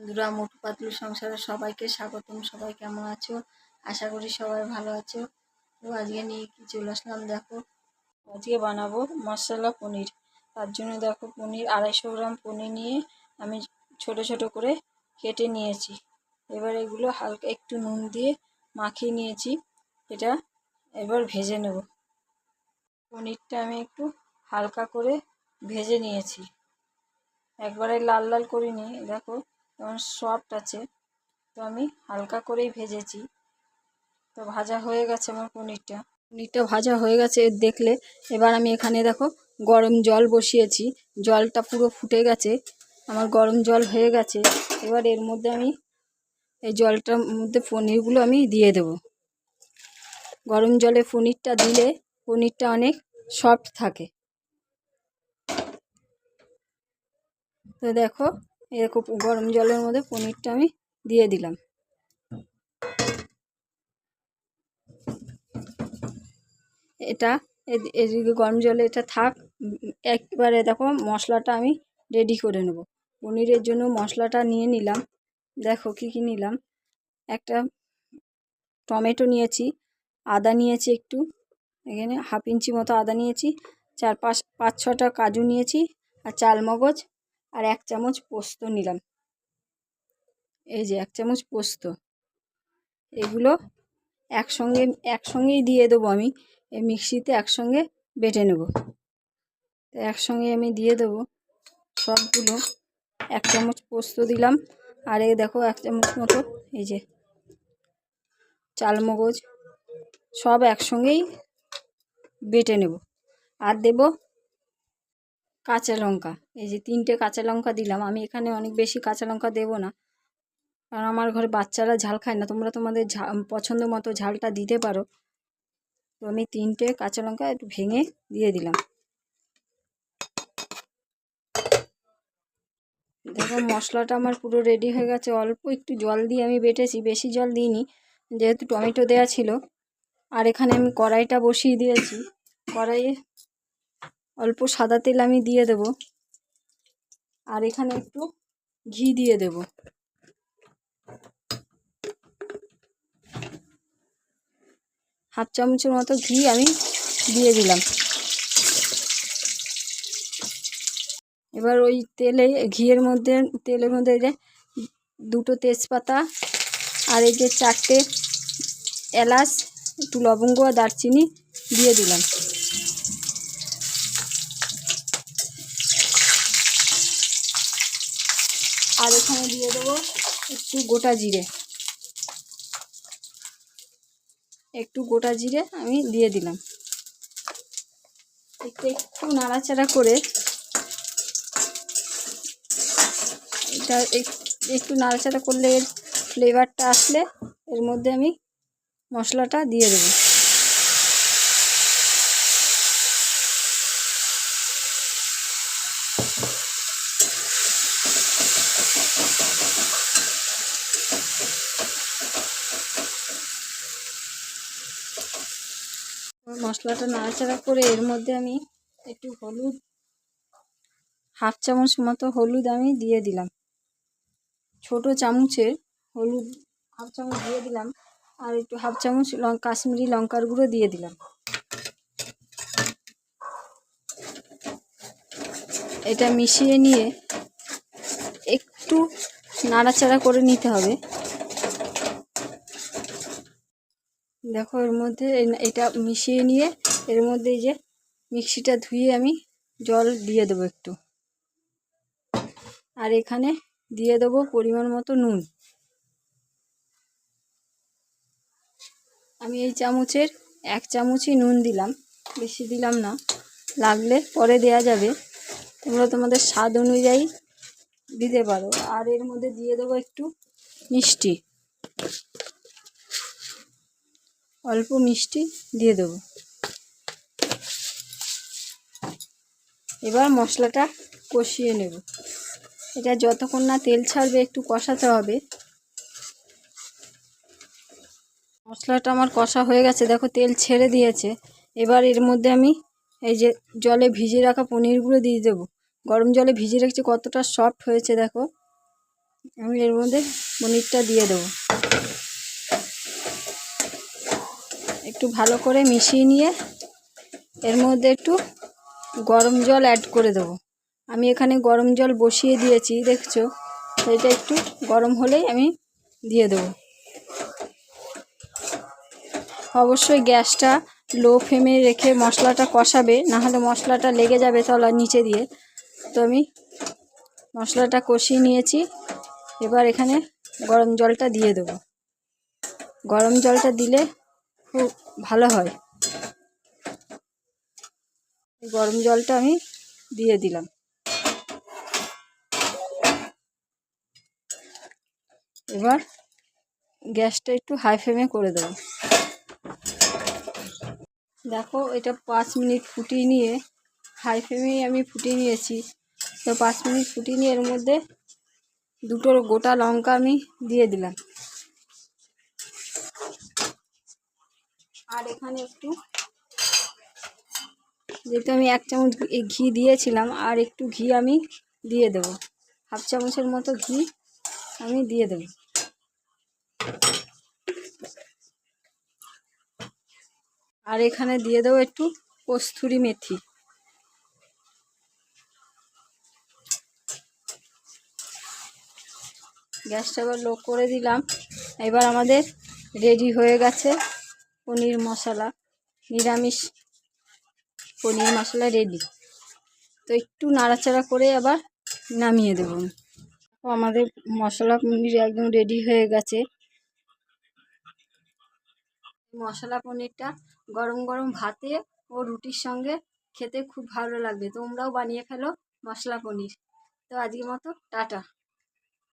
বন্ধুরা মোটু পাতলু সংসারে সবাইকে স্বাগতম। সবাই কেমন আছো? আশা করি সবাই ভালো আছো। তো আজকে নিয়ে কি চলে আসলাম দেখো। আজকে বানাবো মশলা পনির। তার জন্য দেখো পনির আড়াইশো গ্রাম পনির নিয়ে আমি ছোট ছোট করে কেটে নিয়েছি। এবার এগুলো হালকা একটু নুন দিয়ে মাখিয়ে নিয়েছি। এটা এবার ভেজে নেব। পনিরটা আমি একটু হালকা করে ভেজে নিয়েছি। একবারে লাল লাল করিনি দেখো যেমন সফট আছে, তো আমি হালকা করেই ভেজেছি। তো ভাজা হয়ে গেছে আমার পনিরটা। পনিরটা ভাজা হয়ে গেছে, দেখলে এবার আমি এখানে দেখো গরম জল বসিয়েছি। জলটা পুরো ফুটে গেছে, আমার গরম জল হয়ে গেছে। এবার এর মধ্যে আমি এই জলটার মধ্যে পনিরগুলো আমি দিয়ে দেব। গরম জলে পনিরটা দিলে পনিরটা অনেক সফট থাকে। তো দেখো এরকম গরম জলের মধ্যে পনিরটা আমি দিয়ে দিলাম। এটা এদি- এদিকে গরম জলে এটা থাক, একবারে দেখো মশলাটা আমি রেডি করে নেব। পনিরের জন্য মশলাটা নিয়ে নিলাম। দেখো কি কি নিলাম। একটা টমেটো নিয়েছি, আদা নিয়েছি একটু, এখানে হাফ ইঞ্চি মতো আদা নিয়েছি, চার পাঁচ পাঁচ ছটা কাজু নিয়েছি, আর চালমগজ আর এক চামচ পোস্ত নিলাম। এই যে এক চামচ পোস্ত। এগুলো একসঙ্গে, একসঙ্গেই দিয়ে দেবো আমি। এই মিক্সিতে একসঙ্গে বেটে নেব। তো একসঙ্গে আমি দিয়ে দেবো সবগুলো। এক চামচ পোস্ত দিলাম। আর এই দেখো এক চামচ মতো এই যে চালমগজ সব একসঙ্গেই বেটে নেব। আর দেব কাঁচা লঙ্কা। এই যে তিনটে কাঁচা লঙ্কা দিলাম। আমি এখানে অনেক বেশি কাঁচা লঙ্কা দেবো না। কারণ আমার ঘরে বাচ্চারা ঝাল খায় না। তোমরা তোমাদের পছন্দ মতো ঝালটা দিতে পারো। তো আমি তিনটে কাঁচা লঙ্কা একটু ভেঙে দিয়ে দিলাম। দেখো, মশলাটা আমার পুরো রেডি হয়ে গেছে। অল্প একটু জল দিয়ে আমি বেটেছি। বেশি জল দিইনি। যেহেতু টমেটো দেওয়া ছিল। আর এখানে আমি কড়াইটা বসিয়ে দিয়েছি। কড়াইয়ে অল্প সাদা তেল আমি দিয়ে দেব। আর এখানে একটু ঘি দিয়ে দেব। হাফ চামচের মতো ঘি আমি দিয়ে দিলাম। এবার ওই তেলে, ঘিয়ের মধ্যে, তেলের মধ্যে যে দুটো তেজপাতা আর এই যে চারটে এলাচ, একটু লবঙ্গ আর দারচিনি দিয়ে দিলাম। আর এখানে দিয়ে দেবো একটু গোটা জিরে। একটু গোটা জিরে আমি দিয়ে দিলাম। একটু একটু নাড়াচাড়া করে এটা এক- একটু নাড়াচাড়া করলে এর ফ্লেভারটা আসলে এর মধ্যে আমি মশলাটা দিয়ে দেবো। মশলাটা নাড়াচাড়া করে এর মধ্যে আমি একটু হলুদ, হাফ চামচ মতো হলুদ আমি দিয়ে দিলাম। ছোট চামচের হলুদ হাফ চামচ দিয়ে দিলাম আর একটু হাফ চামচ কাশ্মীরি লঙ্কার গুঁড়ো দিয়ে দিলাম। এটা মিশিয়ে নিয়ে একটু নাড়াচাড়া করে নিতে হবে। দেখো এর মধ্যে এটা মিশিয়ে নিয়ে এর মধ্যে যে মিক্সিটা ধুয়ে আমি জল দিয়ে দেবো একটু। আর এখানে দিয়ে দেবো পরিমাণ মতো নুন। আমি এই চামচের এক চামচই নুন দিলাম, বেশি দিলাম না। লাগলে পরে দেয়া যাবে। তোমরা তোমাদের স্বাদ অনুযায়ী দিতে পারো। আর এর মধ্যে দিয়ে দেবো একটু মিষ্টি। অল্প মিষ্টি দিয়ে দেবো। এবার মশলাটা কষিয়ে নেব। এটা যতক্ষণ না তেল ছাড়বে, একটু কষাতে হবে। মশলাটা আমার কষা হয়ে গেছে, দেখো তেল ছেড়ে দিয়েছে। এবার এর মধ্যে আমি এই যে জলে ভিজিয়ে রাখা পনিরগুলো দিয়ে দেবো। গরম জলে ভিজিয়ে রেখেছি, কতটা সফট হয়েছে দেখো। আমি এর মধ্যে পনিরটা দিয়ে দেবো। একটু ভালো করে মিশিয়ে নিয়ে এর মধ্যে একটু গরম জল অ্যাড করে দেবো। আমি এখানে গরম জল বসিয়ে দিয়েছি, দেখছ? এটা একটু গরম হলেই আমি দিয়ে দেবো। অবশ্যই গ্যাসটা লো ফ্লেমে রেখে মশলাটা কষাবে, নাহলে মশলাটা লেগে যাবে তলার নিচে দিয়ে। তো আমি মশলাটা কষিয়ে নিয়েছি, এবার এখানে গরম জলটা দিয়ে দেবো। গরম জলটা দিলে খুব ভালো হয়। গরম জলটা আমি দিয়ে দিলাম। এবার গ্যাসটা একটু হাই ফ্লেমে করে দেবো। দেখো, এটা পাঁচ মিনিট ফুটিয়ে নিয়ে হাই ফ্লেমেই আমি ফুটিয়ে নিয়েছি। তো পাঁচ মিনিট ফুটিয়ে নিয়ে এর মধ্যে দুটো গোটা লঙ্কা আমি দিয়ে দিলাম। আর এখানে একটু যেহেতু আমি এক চামচ ঘি- দিয়েছিলাম, আর একটু ঘি আমি দিয়ে দেবো। হাফ চামচের মতো ঘি আমি দিয়ে দেবো। আর এখানে দিয়ে দেবো একটু কস্তুরি মেথি। গ্যাসটা এবার লো করে দিলাম। এবার আমাদের রেডি হয়ে গেছে। পনির মশলা, নিরামিষ পনির মশলা রেডি তো একটু নাড়াচাড়া করে আবার নামিয়ে দেবো। আমাদের মশলা পনির একদম রেডি হয়ে গেছে। মশলা পনিরটা গরম গরম ভাতে ও রুটির সঙ্গে খেতে খুব ভালো লাগবে। তোমরাও বানিয়ে ফেলো মশলা পনির। তো আজকের মতো টাটা।